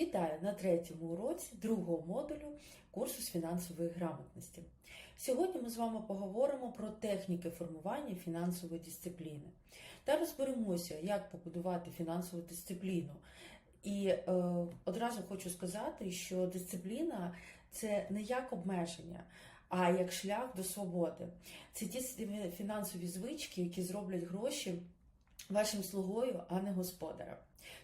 Вітаю на третьому уроці другого модулю курсу з фінансової грамотності. Сьогодні ми з вами поговоримо про техніки формування фінансової дисципліни та розберемося, як побудувати фінансову дисципліну. І е, одразу хочу сказати, що дисципліна це не як обмеження, а як шлях до свободи. Це ті фінансові звички, які зроблять гроші вашим слугою, а не господарем.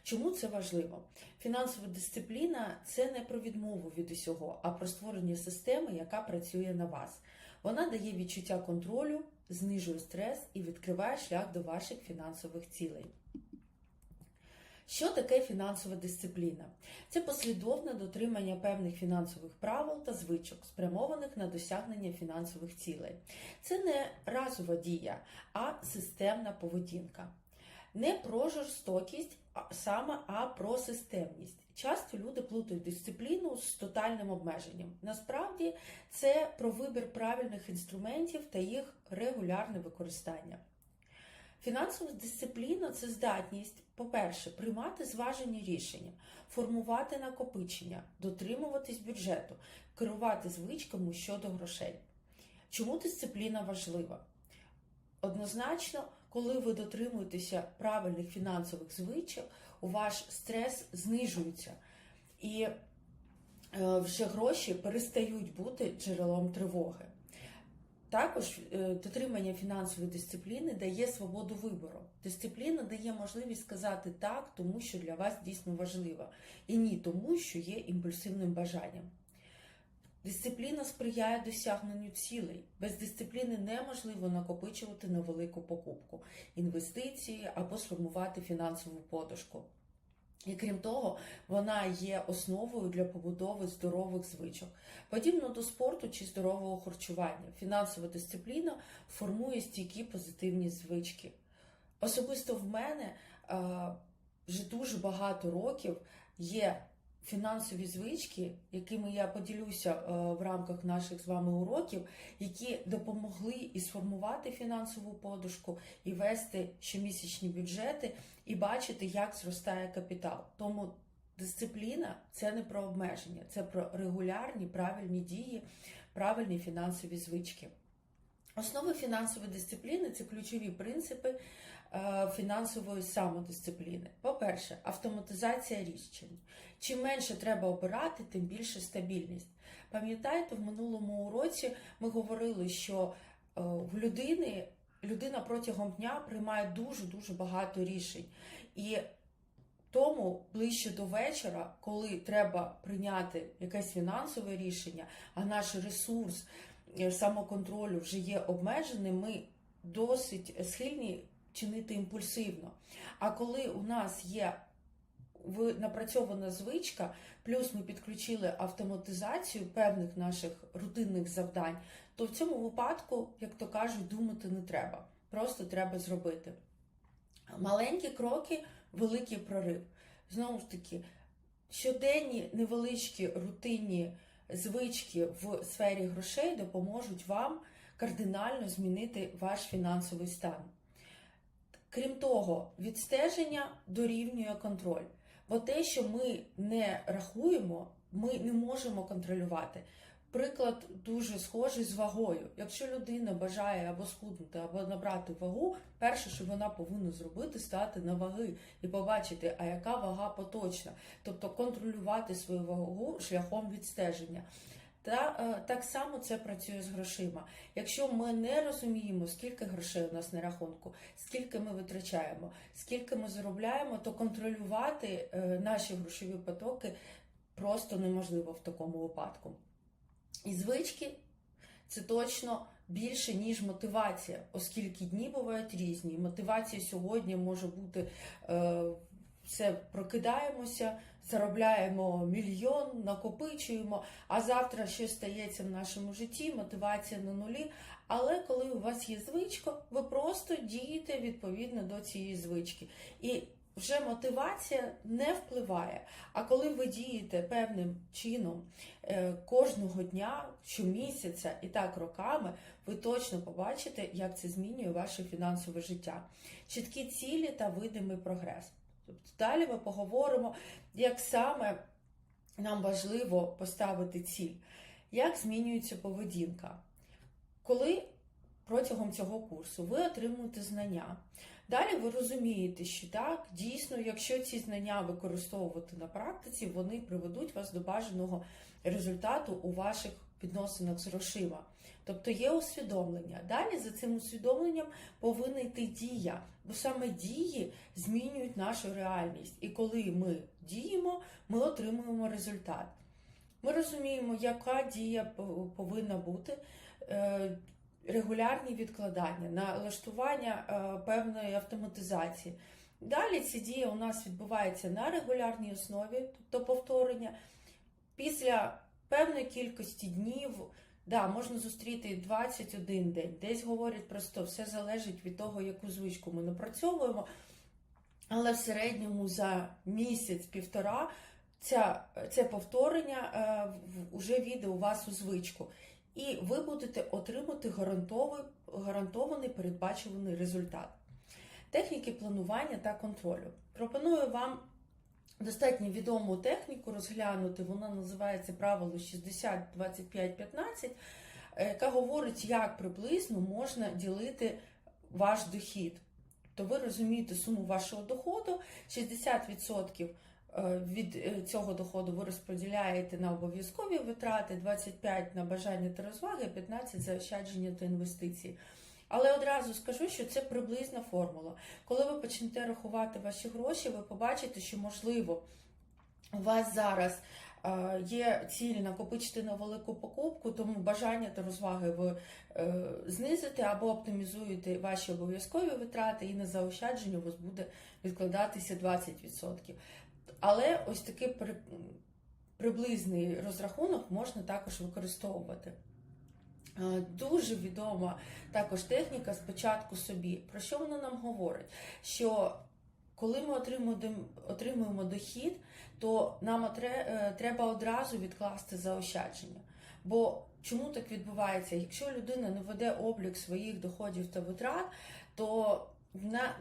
Чому це важливо? Фінансова дисципліна це не про відмову від усього, а про створення системи, яка працює на вас. Вона дає відчуття контролю, знижує стрес і відкриває шлях до ваших фінансових цілей. Що таке фінансова дисципліна? Це послідовне дотримання певних фінансових правил та звичок, спрямованих на досягнення фінансових цілей. Це не разова дія, а системна поведінка. Не про жорстокість саме, а про системність. Часто люди плутають дисципліну з тотальним обмеженням. Насправді це про вибір правильних інструментів та їх регулярне використання. Фінансова дисципліна це здатність, по-перше, приймати зважені рішення, формувати накопичення, дотримуватись бюджету, керувати звичками щодо грошей. Чому дисципліна важлива? Однозначно, коли ви дотримуєтеся правильних фінансових звичок, у ваш стрес знижується. І е, вже гроші перестають бути джерелом тривоги. Також е, дотримання фінансової дисципліни дає свободу вибору. Дисципліна дає можливість сказати так, тому що для вас дійсно важливо, і ні тому, що є імпульсивним бажанням. Дисципліна сприяє досягненню цілей. Без дисципліни неможливо накопичувати на велику покупку, інвестиції або сформувати фінансову подушку. І крім того, вона є основою для побудови здорових звичок. Подібно до спорту чи здорового харчування, фінансова дисципліна формує стійкі позитивні звички. Особисто в мене вже дуже багато років є фінансові звички, якими я поділюся е, в рамках наших з вами уроків, які допомогли і сформувати фінансову подушку, і вести щомісячні бюджети, і бачити, як зростає капітал. Тому дисципліна це не про обмеження, це про регулярні правильні дії, правильні фінансові звички. Основи фінансової дисципліни це ключові принципи фінансової самодисципліни. По-перше, автоматизація рішень. Чим менше треба обирати, тим більше стабільність. Пам'ятаєте, в минулому уроці ми говорили, що е, в людини людина протягом дня приймає дуже-дуже багато рішень. І тому ближче до вечора, коли треба прийняти якесь фінансове рішення, а наш ресурс е, самоконтролю вже є обмеженим, ми досить схильні чинити імпульсивно. А коли у нас є напрацьована звичка, плюс ми підключили автоматизацію певних наших рутинних завдань, то в цьому випадку, як то кажуть, думати не треба. Просто треба зробити. Маленькі кроки, великий прорив. Знову ж таки, щоденні невеличкі рутинні звички в сфері грошей допоможуть вам кардинально змінити ваш фінансовий стан. Крім того, відстеження дорівнює контроль. Бо те, що ми не рахуємо, ми не можемо контролювати. Приклад дуже схожий з вагою. Якщо людина бажає або схуднути, або набрати вагу, перше, що вона повинна зробити, стати на ваги і побачити, а яка вага поточна, тобто контролювати свою вагу шляхом відстеження. Та е, так само це працює з грошима. Якщо ми не розуміємо, скільки грошей у нас на рахунку, скільки ми витрачаємо, скільки ми заробляємо, то контролювати е, наші грошові потоки просто неможливо в такому випадку. І звички це точно більше, ніж мотивація, оскільки дні бувають різні. Мотивація сьогодні може бути. Е, все прокидаємося, заробляємо мільйон, накопичуємо, а завтра щось стається в нашому житті, мотивація на нулі. Але коли у вас є звичка, ви просто дієте відповідно до цієї звички. І вже мотивація не впливає. А коли ви дієте певним чином е, кожного дня, щомісяця і так роками, ви точно побачите, як це змінює ваше фінансове життя. Чіткі цілі та видимий прогрес. Тобто далі ми поговоримо, як саме нам важливо поставити ціль. Як змінюється поведінка? Коли протягом цього курсу ви отримуєте знання, далі ви розумієте, що так, дійсно, якщо ці знання використовувати на практиці, вони приведуть вас до бажаного результату у ваших відносинах з грошима. Тобто є усвідомлення. Далі за цим усвідомленням повинна йти дія, бо саме дії змінюють нашу реальність. І коли ми діємо, ми отримуємо результат. Ми розуміємо, яка дія повинна бути. Е, Регулярні відкладання, налаштування е, певної автоматизації. Далі ці дії у нас відбуваються на регулярній основі, тобто повторення. Після певної кількості днів, да, можна зустріти 21 день. Десь говорять просто, все залежить від того, яку звичку ми напрацьовуємо. Але в середньому за місяць-півтора ця, це повторення е, вже війде у вас у звичку. І ви будете отримати гарантований передбачуваний результат. Техніки планування та контролю. Пропоную вам достатньо відому техніку розглянути. Вона називається правило 60-25-15, яка говорить, як приблизно можна ділити ваш дохід. То ви розумієте суму вашого доходу, 60% від цього доходу ви розподіляєте на обов'язкові витрати, 25 на бажання та розваги, 15 заощадження та інвестиції. Але одразу скажу, що це приблизна формула. Коли ви почнете рахувати ваші гроші, ви побачите, що можливо у вас зараз є ціль накопичити на велику покупку, тому бажання та розваги ви е, знизите або оптимізуєте ваші обов'язкові витрати, і на заощадження у вас буде відкладатися 20%. Але ось такий приблизний розрахунок можна також використовувати. Дуже відома також техніка спочатку собі. Про що вона нам говорить? Що коли ми отримуємо дохід, то нам е, треба одразу відкласти заощадження. Бо чому так відбувається? Якщо людина не веде облік своїх доходів та витрат, то вона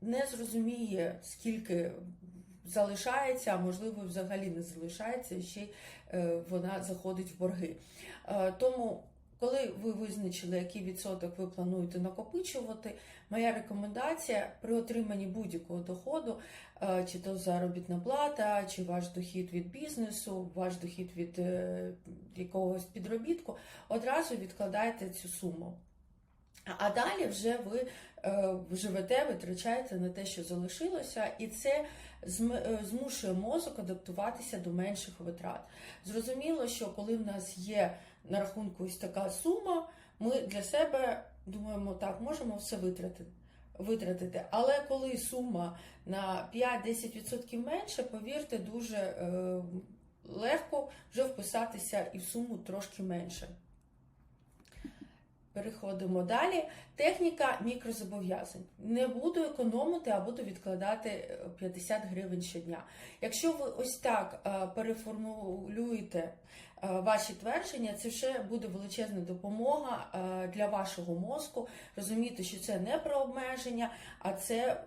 не зрозуміє, скільки залишається, а можливо, взагалі не залишається, і ще е, вона заходить в борги. Е, тому коли ви визначили, який відсоток ви плануєте накопичувати, моя рекомендація при отриманні будь-якого доходу, е, чи то заробітна плата, чи ваш дохід від бізнесу, ваш дохід від е, якогось підробітку, одразу відкладайте цю суму. А далі вже ви е, живете, витрачаєте на те, що залишилося, і це змушує мозок адаптуватися до менших витрат. Зрозуміло, що коли в нас є на рахунку ось така сума, ми для себе думаємо, так, можемо все витратити. Витратити, але коли сума на 5-10% менше, повірте, дуже е, легко вже вписатися і в суму трошки менше. Переходимо далі. Техніка мікрозобов'язань. Не буду економити, а буду відкладати 50 гривень щодня. Якщо ви ось так е, переформулюєте е, ваші твердження, це вже буде величезна допомога е, для вашого мозку. Розуміти, що це не про обмеження, а це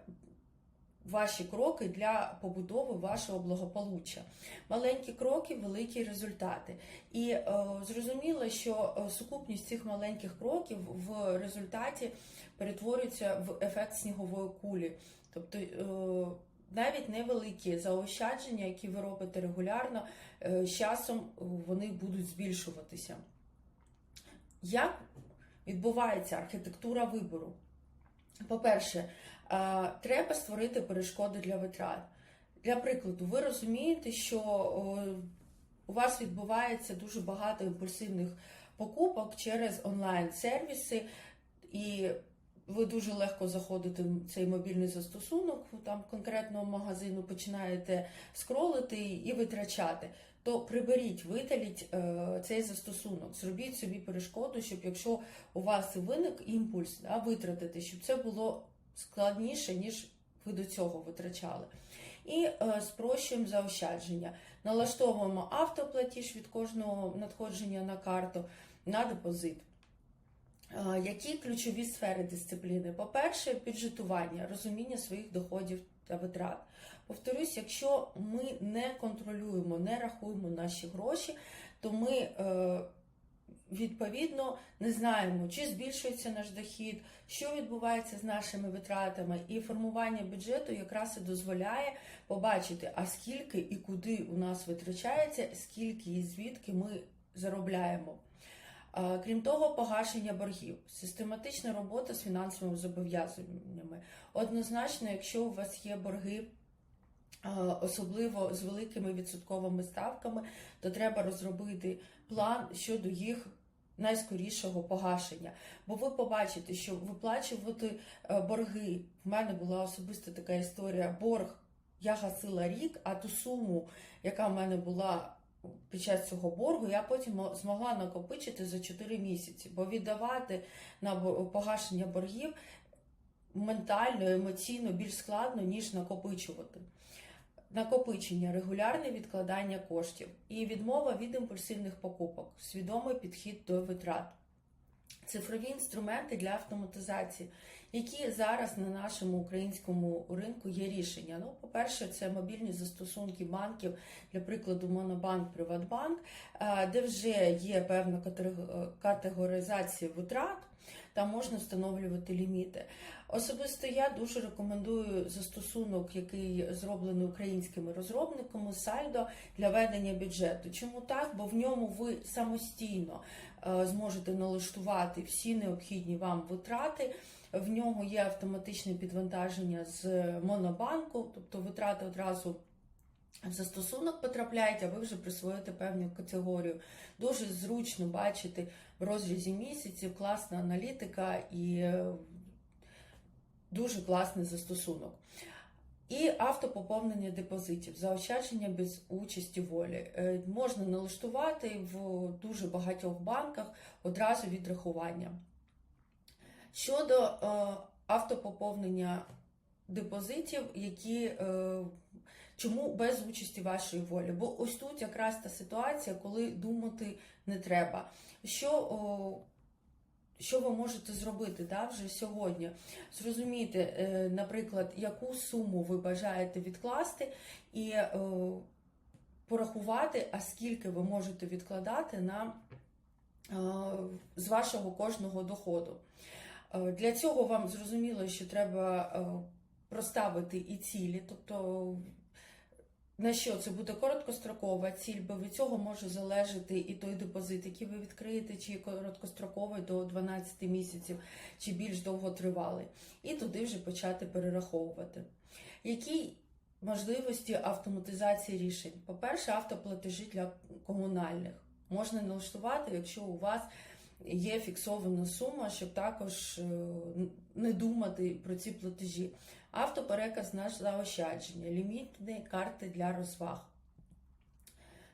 ваші кроки для побудови вашого благополуччя. Маленькі кроки, великі результати. І е, зрозуміло, що е, сукупність цих маленьких кроків в результаті перетворюється в ефект снігової кулі. Тобто е, навіть невеликі заощадження, які ви робите регулярно, е, з часом вони будуть збільшуватися. Як відбувається архітектура вибору? По-перше, треба створити перешкоди для витрат. Для прикладу, ви розумієте, що у вас відбувається дуже багато імпульсивних покупок через онлайн-сервіси, і ви дуже легко заходите в цей мобільний застосунок там конкретного магазину, починаєте скролити і витрачати. То приберіть, видаліть е, цей застосунок, зробіть собі перешкоду, щоб якщо у вас виник імпульс да, витратити, щоб це було складніше, ніж ви до цього витрачали. І е, спрощуємо заощадження. Налаштовуємо автоплатіж від кожного надходження на карту на депозит. Е, які ключові сфери дисципліни? По-перше, бюджетування, розуміння своїх доходів та витрат. Повторюсь, якщо ми не контролюємо, не рахуємо наші гроші, то ми е, відповідно не знаємо, чи збільшується наш дохід, що відбувається з нашими витратами, і формування бюджету якраз і дозволяє побачити, а скільки і куди у нас витрачається, скільки і звідки ми заробляємо. Крім того, погашення боргів, систематична робота з фінансовими зобов'язаннями. Однозначно, якщо у вас є борги, особливо з великими відсотковими ставками, то треба розробити план щодо їх найскорішого погашення. Бо ви побачите, що виплачувати е, борги. В мене була особиста така історія. Борг я гасила рік, а ту суму, яка в мене була під час цього боргу, я потім змогла накопичити за 4 місяці, бо віддавати на погашення боргів ментально, емоційно більш складно, ніж накопичувати. Накопичення, регулярне відкладання коштів і відмова від імпульсивних покупок, свідомий підхід до витрат. Цифрові інструменти для автоматизації, які зараз на нашому українському ринку є рішення. Ну, по-перше, це мобільні застосунки банків, для прикладу, Монобанк, Приватбанк, е, де вже є певна категоризація витрат, там можна встановлювати ліміти. Особисто я дуже рекомендую застосунок, який зроблений українськими розробниками Сальдо для ведення бюджету. Чому так? Bо в ньому ви самостійно е, зможете налаштувати всі необхідні вам витрати. В нього є автоматичне підвантаження з монобанку, тобто витрати одразу в застосунок потрапляють, а ви вже присвоїте певну категорію. Дуже зручно бачити в розрізі місяців, класна аналітика і е, дуже класний застосунок. І автопоповнення депозитів, заощадження без участі волі. Е, Можна налаштувати в дуже багатьох банках одразу відрахування. Щодо е, автопоповнення депозитів, які е, чому без участі вашої волі? Бо ось тут якраз та ситуація, коли думати не треба. Що, що ви можете зробити да, вже сьогодні? Зрозуміти, е, наприклад, яку суму ви бажаєте відкласти, і е, порахувати, а скільки ви можете відкладати на, е, з вашого кожного доходу. Для цього вам зрозуміло, що треба проставити і цілі, тобто на що це буде короткострокова ціль, бо від цього може залежати і той депозит, який ви відкриєте, чи короткостроковий до 12 місяців, чи більш довготривалий, і туди вже почати перераховувати. Які можливості автоматизації рішень? По-перше, автоплатежі для комунальних можна налаштувати, якщо у вас є фіксована сума, щоб також е, не думати про ці платежі. Автопереказ на заощадження, лімітні карти для розваг.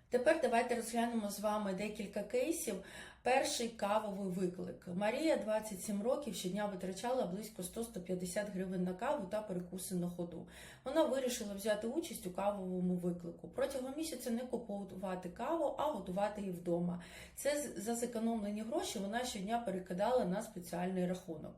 Тепер давайте розглянемо з вами декілька кейсів. Перший кавовий виклик. Марія 27 років щодня витрачала близько 100-150 гривень на каву та перекуси на ходу. Вона вирішила взяти участь у кавовому виклику. Протягом місяця не купувати каву, а готувати її вдома. Це за зекономлені гроші вона щодня перекидала на спеціальний рахунок.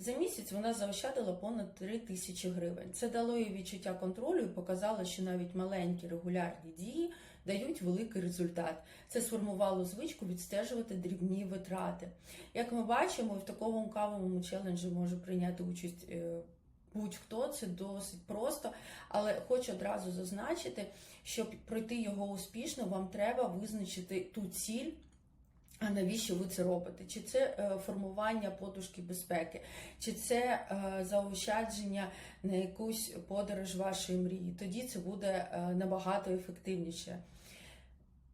За місяць вона заощадила понад 3 тисячі гривень. Це дало їй відчуття контролю і показало, що навіть маленькі регулярні дії дають великий результат. Це сформувало звичку відстежувати дрібні витрати. Як ми бачимо, в такому кавовому челенджі може прийняти участь е, будь-хто, це досить просто, але хочу одразу зазначити, щоб пройти його успішно, вам треба визначити ту ціль. А навіщо ви це робите? Чи це е, формування подушки безпеки, чи це е, заощадження на якусь подорож вашої мрії? Тоді це буде е, набагато ефективніше.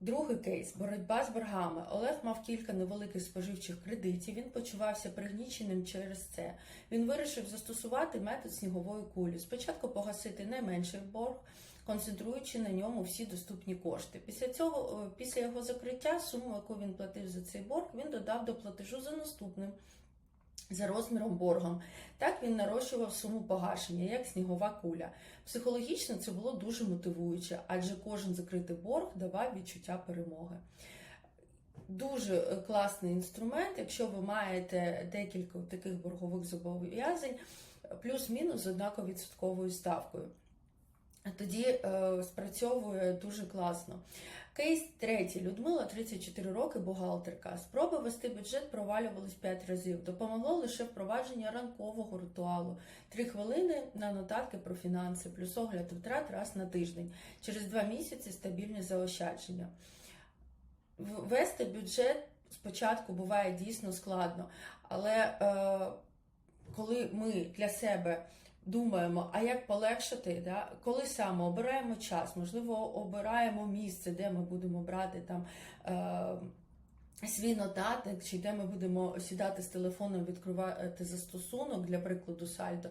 Другий кейс боротьба з боргами. Олег мав кілька невеликих споживчих кредитів. Він почувався пригніченим через це. Він вирішив застосувати метод снігової кулі. Спочатку погасити найменший борг, концентруючи на ньому всі доступні кошти. Після цього, е, після його закриття, суму, яку він платив за цей борг, він додав до платежу за наступним. За розміром боргом. Так він нарощував суму погашення, як снігова куля. Психологічно це було дуже мотивуюче, адже кожен закритий борг давав відчуття перемоги. Дуже е, класний інструмент, якщо ви маєте декілька таких боргових зобов'язань, плюс-мінус з однаково відсотковою ставкою. Тоді е, спрацьовує дуже класно. Кейс третій. Людмила, 34 роки, бухгалтерка. Спроби вести бюджет провалювались 5 разів. Допомогло лише впровадження ранкового ритуалу. 3 хвилини на нотатки про фінанси, плюс огляд витрат раз на тиждень. Через 2 місяці стабільні заощадження. Вести бюджет спочатку буває дійсно складно, але е, коли ми для себе думаємо, а як полегшити, да? коли саме обираємо час, можливо, обираємо місце, де ми будемо брати там. Е, Свій нотатник, чи де ми будемо сідати з телефоном, відкривати застосунок для прикладу сальдо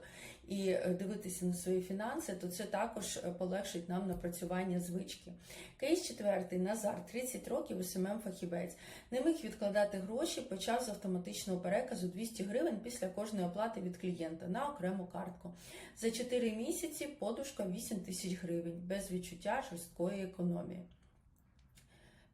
і е, дивитися на свої фінанси, то це також е, полегшить нам напрацювання звички. Кейс четвертий Назар, 30 років, СММ фахівець. Не міг відкладати гроші, почав з автоматичного переказу 200 гривень після кожної оплати від клієнта на окрему картку. За 4 місяці подушка 8 тисяч гривень без відчуття жорсткої економії.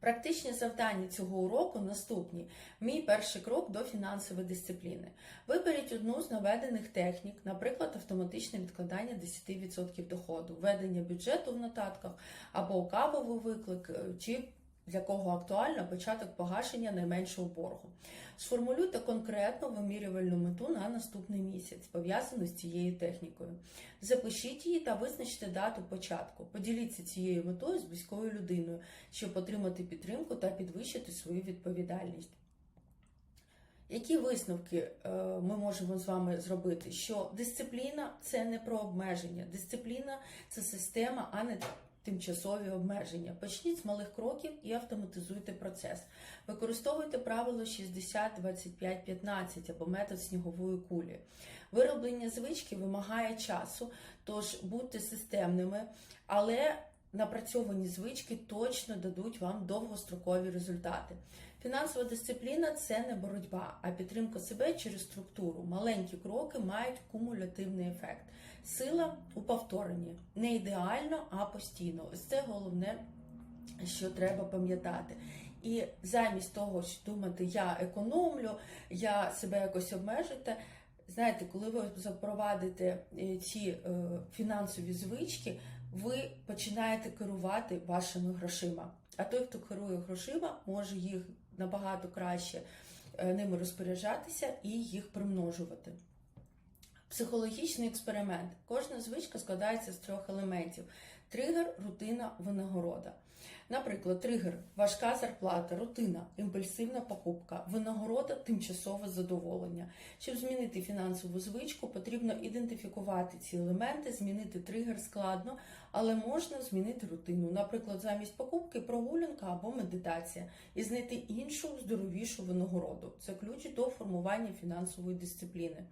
Практичні завдання цього уроку наступні. Мій перший крок до фінансової дисципліни. Виберіть одну з наведених технік, наприклад, автоматичне відкладання 10% доходу, введення бюджету в нотатках або кавовий виклик, е, чи для кого актуально початок погашення найменшого боргу. Сформулюйте конкретну вимірювальну мету на наступний місяць, пов'язану з цією технікою. Запишіть її та визначте дату початку. Поділіться цією метою з близькою людиною, щоб отримати підтримку та підвищити свою відповідальність. Які висновки е, ми можемо з вами зробити? Що дисципліна це не про обмеження, дисципліна це система, а не тимчасові обмеження. Почніть з малих кроків і автоматизуйте процес. Використовуйте правило 60-25-15 або метод снігової кулі. Вироблення звички вимагає часу, тож будьте системними, але напрацьовані звички точно дадуть вам довгострокові результати. Фінансова дисципліна це не боротьба, а підтримка себе через структуру. Маленькі кроки мають кумулятивний ефект. Сила у повторенні не ідеально, а постійно. Ось це головне, що треба пам'ятати. І замість того, що думати, я економлю, я себе якось обмежуєте. Знаєте, коли ви запровадите е, ці е, фінансові звички, ви починаєте керувати вашими грошима. А той, хто керує грошима, може їх набагато краще е, ними розпоряджатися і їх примножувати. Психологічний експеримент. Кожна звичка складається з трьох елементів: тригер, рутина, винагорода. Наприклад, тригер важка зарплата, рутина, імпульсивна покупка, винагорода, тимчасове задоволення. Щоб змінити фінансову звичку, потрібно ідентифікувати ці елементи, змінити тригер складно, але можна змінити рутину. Наприклад, замість покупки прогулянка або медитація, і знайти іншу здоровішу винагороду. Це ключ до формування фінансової дисципліни.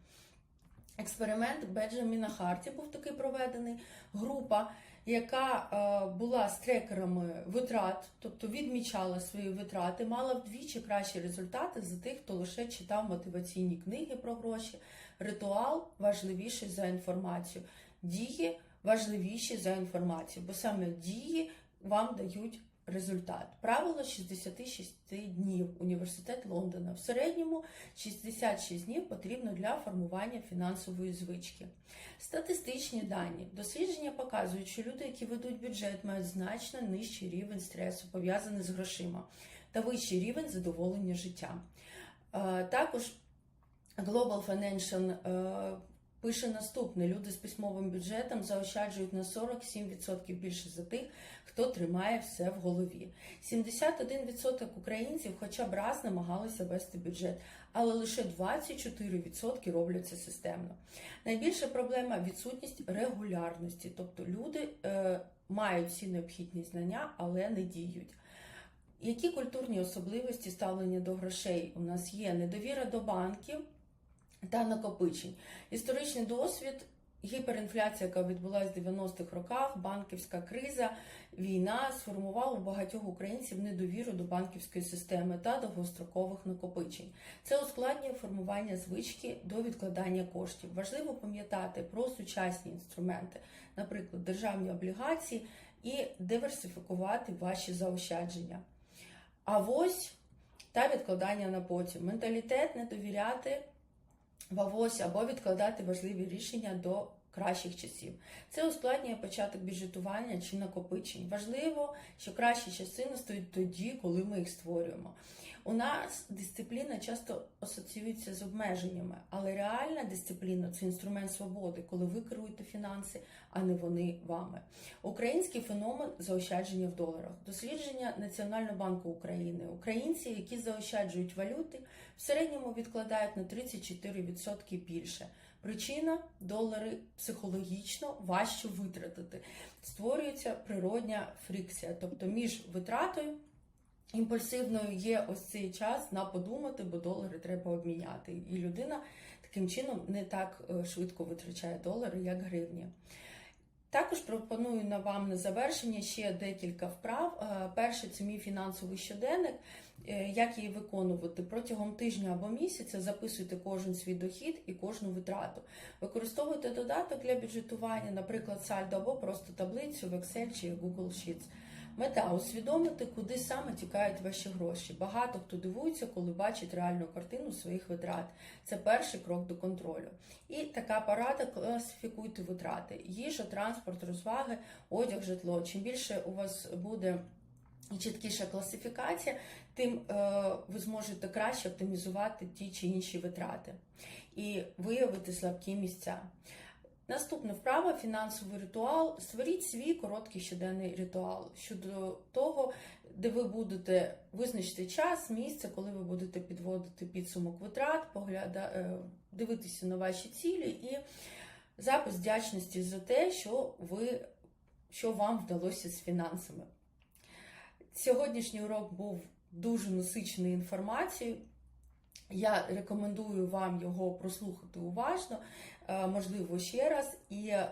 Експеримент Беджаміна Харті був такий проведений. Група, яка е, була з трекерами витрат, тобто відмічала свої витрати, мала вдвічі кращі результати за тих, хто лише читав мотиваційні книги про гроші. Ритуал важливіший за інформацію. Дії важливіші за інформацію, бо саме дії вам дають результат. Правило 66 днів. Університет Лондона. В середньому 66 днів потрібно для формування фінансової звички. Статистичні дані. Дослідження показують, що люди, які ведуть бюджет, мають значно нижчий рівень стресу, пов'язаний з грошима, та вищий рівень задоволення життям. Е, Також Global Financial е, пише наступне: люди з письмовим бюджетом заощаджують на 47% більше за тих, хто тримає все в голові. 71% українців хоча б раз намагалися вести бюджет, але лише 24% роблять це системно. Найбільша проблема відсутність регулярності, тобто люди е, мають всі необхідні знання, але не діють. Які культурні особливості ставлення до грошей у нас є? Недовіра до банків та накопичень. Історичний досвід, гіперінфляція, яка відбулася в 90-х роках, банківська криза, війна сформувала у багатьох українців недовіру до банківської системи та довгострокових накопичень. Це ускладнює формування звички до відкладання коштів. Важливо пам'ятати про сучасні інструменти, наприклад, державні облігації, і диверсифікувати ваші заощадження. А ось та відкладання на потім. Менталітет не довіряти в авось або відкладати важливі рішення до кращих часів. Це ускладнює початок бюджетування чи накопичень. Важливо, що кращі часи настають тоді, коли ми їх створюємо. У нас дисципліна часто асоціюється з обмеженнями, але реальна дисципліна це інструмент свободи, коли ви керуєте фінанси, а не вони вами. Український феномен заощадження в доларах. Дослідження Національного банку України. Українці, які заощаджують валюти, в середньому відкладають на 34% більше. Причина долари психологічно важче витратити. Створюється природня фрикція, тобто між витратою. Імпульсивною є ось цей час на подумати, бо долари треба обміняти. І людина таким чином не так е, швидко витрачає долари, як гривні. Також пропоную на вам на завершення ще декілька вправ. Е, Перше це мій фінансовий щоденник. Е, Як її виконувати протягом тижня або місяця записуйте кожен свій дохід і кожну витрату. Використовуйте додаток для бюджетування, наприклад, сальдо або просто таблицю в Excel чи Google Sheets. Мета усвідомити, куди саме тікають ваші гроші. Багато хто дивується, коли бачить реальну картину своїх витрат. Це перший крок до контролю. І така порада класифікуйте витрати: їжа, транспорт, розваги, одяг, житло. Чим більше у вас буде І чіткіша класифікація, тим е, ви зможете краще оптимізувати ті чи інші витрати і виявити слабкі місця. Наступна вправа фінансовий ритуал. Створіть свій короткий щоденний ритуал щодо того, де ви будете визначити час, місце, коли ви будете підводити підсумок витрат, погляда, е, дивитися на ваші цілі і запис вдячності за те, що ви що вам вдалося з фінансами. Сьогоднішній урок був дуже насичений інформацією. Я рекомендую вам його прослухати уважно, е, можливо, ще раз, і е,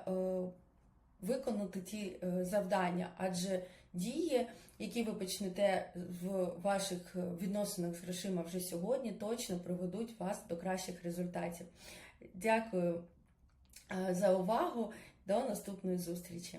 виконати ті е, завдання, адже дії, які ви почнете в ваших відносинах з грошима вже сьогодні, точно приведуть вас до кращих результатів. Дякую за увагу, до наступної зустрічі!